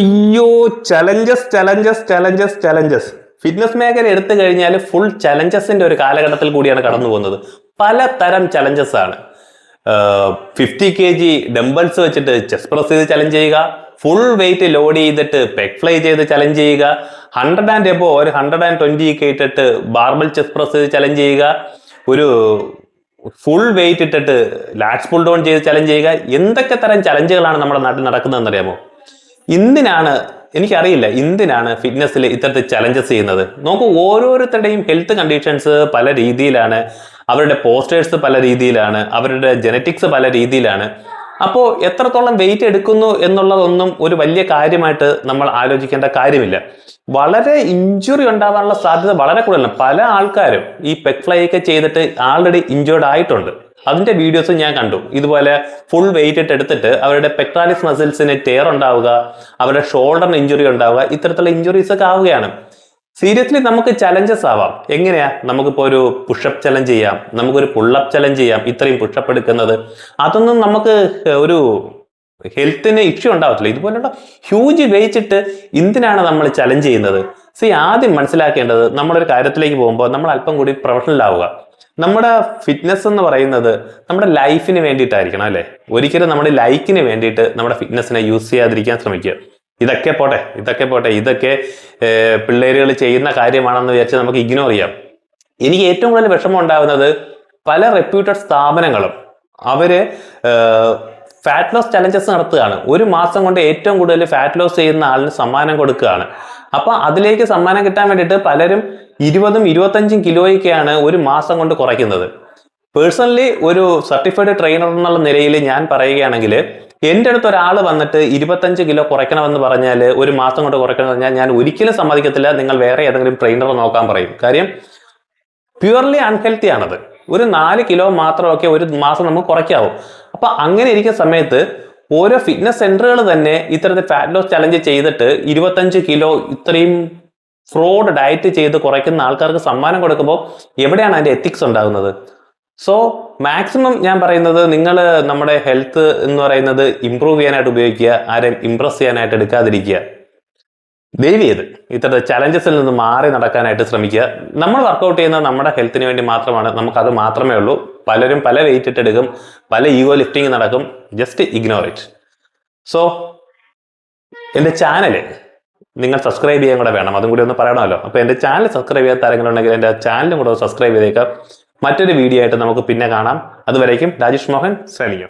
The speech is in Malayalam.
അയ്യോ challenges challenges challenges challenges fitness മേഖല എടുത്തു കഴിഞ്ഞാൽ ഫുൾ ചലഞ്ചസിന്റെ ഒരു കാലഘട്ടത്തിൽ കൂടിയാണ് കടന്നു പോകുന്നത്. പലതരം ചലഞ്ചസ് ആണ്. ഫിഫ്റ്റി കെ ജി ഡംബൽസ് വെച്ചിട്ട് ചെസ്റ്റ് പ്രസ് ചെയ്ത് ചലഞ്ച് ചെയ്യുക ഫുൾ വെയിറ്റ് ലോഡ് ചെയ്തിട്ട് പെക് ഫ്ലൈ ചെയ്ത് ചലഞ്ച് ചെയ്യുക ഹൺഡ്രഡ് ആൻഡ് എബോ ഒരു ഹൺഡ്രഡ് ആൻഡ് ട്വന്റി ഒക്കെ ഇട്ടിട്ട് ബാർബൽ ചെസ്റ്റ് പ്രസ് ചെയ്ത് ചലഞ്ച് ചെയ്യുക ഒരു ഫുൾ വെയിറ്റ് ഇട്ടിട്ട് ലാറ്റ്സ് പുൾ ഡൗൺ ചെയ്ത് ചലഞ്ച് ചെയ്യുക എന്തൊക്കെ തരം ചലഞ്ചുകളാണ് നമ്മുടെ നാട്ടിൽ നടക്കുന്നതെന്ന് അറിയാമോ എന്തിനാണ് എനിക്കറിയില്ല എന്തിനാണ് ഫിറ്റ്നസ്സിൽ ഇത്തരത്തിൽ ചലഞ്ചസ് ചെയ്യുന്നത്. നോക്കൂ ഓരോരുത്തരുടെയും ഹെൽത്ത് കണ്ടീഷൻസ് പല രീതിയിലാണ് അവരുടെ പോസ്റ്റേഴ്സ് പല രീതിയിലാണ് അവരുടെ ജനറ്റിക്സ് പല രീതിയിലാണ്. അപ്പോൾ എത്രത്തോളം വെയിറ്റ് എടുക്കുന്നു എന്നുള്ളതൊന്നും ഒരു വലിയ കാര്യമായിട്ട് നമ്മൾ ആലോചിക്കേണ്ട കാര്യമില്ല. വളരെ ഇഞ്ചുറി ഉണ്ടാവാനുള്ള സാധ്യത വളരെ കൂടുതലാണ്. പല ആൾക്കാരും ഈ പെക് ഫ്ലൈ ഒക്കെ ചെയ്തിട്ട് ആൾറെഡി ഇഞ്ചേർഡ് ആയിട്ടുണ്ട്. അതിന്റെ വീഡിയോസ് ഞാൻ കണ്ടു. ഇതുപോലെ ഫുൾ വെയിറ്റ് ഇട്ട് എടുത്തിട്ട് അവരുടെ പെക്ട്രാലിസ് മസിൽസിന് ടേർ ഉണ്ടാവുക അവരുടെ ഷോൾഡറിന് ഇഞ്ചുറി ഉണ്ടാവുക ഇത്തരത്തിലുള്ള ഇഞ്ചുറീസ് ഒക്കെ ആവുകയാണ്. സീരിയസ്ലി നമുക്ക് ചലഞ്ചസ് ആവാം. എങ്ങനെയാ? നമുക്കിപ്പോ ഒരു പുഷപ്പ് ചലഞ്ച് ചെയ്യാം. നമുക്കൊരു പുള്ളപ്പ് ചലഞ്ച് ചെയ്യാം. ഇത്രയും പുഷപ്പ് എടുക്കുന്നത്. അതൊന്നും നമുക്ക് ഒരു ഹെൽത്തിന് ഇഷ്യൂ ഉണ്ടാവത്തില്ല. ഇതുപോലുള്ള ഹ്യൂജ് വെയിച്ചിട്ട് എന്തിനാണ് നമ്മൾ ചലഞ്ച് ചെയ്യുന്നത്? സി ആദ്യം മനസ്സിലാക്കേണ്ടത് നമ്മളൊരു കാര്യത്തിലേക്ക് പോകുമ്പോൾ നമ്മൾ അല്പം കൂടി പ്രൊഫഷണൽ ആവുക. നമ്മുടെ ഫിറ്റ്നസ് എന്ന് പറയുന്നത് നമ്മുടെ ലൈഫിന് വേണ്ടിയിട്ടായിരിക്കണം അല്ലേ? ഒരിക്കലും നമ്മുടെ ലൈക്കിന് വേണ്ടിയിട്ട് നമ്മുടെ ഫിറ്റ്നസിനെ യൂസ് ചെയ്യാതിരിക്കാൻ ശ്രമിക്കുക. ഇതൊക്കെ പോട്ടെ ഇതൊക്കെ പോട്ടെ ഇതൊക്കെ പിള്ളേരുകൾ ചെയ്യുന്ന കാര്യമാണെന്ന് വിചാരിച്ച് നമുക്ക് ഇഗ്നോർ ചെയ്യാം. എനിക്ക് ഏറ്റവും കൂടുതൽ വിഷമം ഉണ്ടാകുന്നത് പല റെപ്യൂട്ടഡ് സ്ഥാപനങ്ങളും അവർ ഫാറ്റ് ലോസ് ചലഞ്ചസ് നടത്തുകയാണ്. ഒരു മാസം കൊണ്ട് ഏറ്റവും കൂടുതൽ ഫാറ്റ് ലോസ് ചെയ്യുന്ന ആളിന് സമ്മാനം കൊടുക്കുകയാണ്. അപ്പൊ അതിലേക്ക് സമ്മാനം കിട്ടാൻ വേണ്ടിയിട്ട് പലരും ഇരുപതും ഇരുപത്തഞ്ചും കിലോയൊക്കെയാണ് ഒരു മാസം കൊണ്ട് കുറയ്ക്കുന്നത്. പേഴ്സണലി ഒരു സർട്ടിഫൈഡ് ട്രെയിനർ എന്നുള്ള നിലയിൽ ഞാൻ പറയുകയാണെങ്കിൽ എന്റെ അടുത്ത് ഒരാൾ വന്നിട്ട് ഇരുപത്തഞ്ച് കിലോ കുറയ്ക്കണമെന്ന് പറഞ്ഞാൽ ഒരു മാസം കൊണ്ട് കുറയ്ക്കണം എന്ന് പറഞ്ഞാൽ ഞാൻ ഒരിക്കലും സമ്മതിക്കത്തില്ല. നിങ്ങൾ വേറെ ഏതെങ്കിലും ട്രെയിനർ നോക്കാൻ പറയും. കാര്യം പ്യുവർലി അൺഹെൽത്തി ആണത്. ഒരു നാല് കിലോ മാത്രമൊക്കെ ഒരു മാസം നമുക്ക് കുറയ്ക്കാവും. അപ്പൊ അങ്ങനെ ഇരിക്കുന്ന സമയത്ത് ഓരോ ഫിറ്റ്നസ് സെന്ററുകൾ തന്നെ ഇത്തരത്തിൽ ഫാറ്റ് ലോസ് ചലഞ്ച് ചെയ്തിട്ട് ഇരുപത്തഞ്ച് കിലോ ഇത്രയും ഫ്രോഡ് ഡയറ്റ് ചെയ്ത് കുറയ്ക്കുന്ന ആൾക്കാർക്ക് സമ്മാനം കൊടുക്കുമ്പോൾ എവിടെയാണ് അതിന്റെ എത്തിക്സ് ഉണ്ടാകുന്നത്? സോ മാക്സിമം ഞാൻ പറയുന്നത് നിങ്ങൾ നമ്മുടെ ഹെൽത്ത് എന്ന് പറയുന്നത് ഇമ്പ്രൂവ് ചെയ്യാനായിട്ട് ഉപയോഗിക്കുക ആരെയും ഇംപ്രസ് ചെയ്യാനായിട്ട് എടുക്കാതിരിക്കുക. ദയവ് ചെയ്ത് ഇത്തരത്തെ ചലഞ്ചസിൽ നിന്ന് മാറി നടക്കാനായിട്ട് ശ്രമിക്കുക. നമ്മൾ വർക്കൗട്ട് ചെയ്യുന്നത് നമ്മുടെ ഹെൽത്തിന് വേണ്ടി മാത്രമാണ്. നമുക്കത് മാത്രമേ ഉള്ളൂ. പലരും പല വെയിറ്റ് ഇട്ടെടുക്കും പല ഈഗോ ലിഫ്റ്റിംഗ് നടക്കും. ജസ്റ്റ് ഇഗ്നോർ ഇറ്റ് സോ എന്റെ ചാനൽ നിങ്ങൾ സബ്സ്ക്രൈബ് ചെയ്യാൻ കൂടെ വേണം. അതും കൂടി ഒന്ന് പറയണമല്ലോ. അപ്പോൾ എന്റെ ചാനൽ സബ്സ്ക്രൈബ് ചെയ്യാത്ത ആരെങ്കിലും ഉണ്ടെങ്കിൽ എന്റെ ചാനലും കൂടെ സബ്സ്ക്രൈബ് ചെയ്തേക്കാം. മറ്റൊരു വീഡിയോ ആയിട്ട് നമുക്ക് പിന്നെ കാണാം. അതുവരേക്കും രാജേഷ് മോഹൻ സൈനിങ്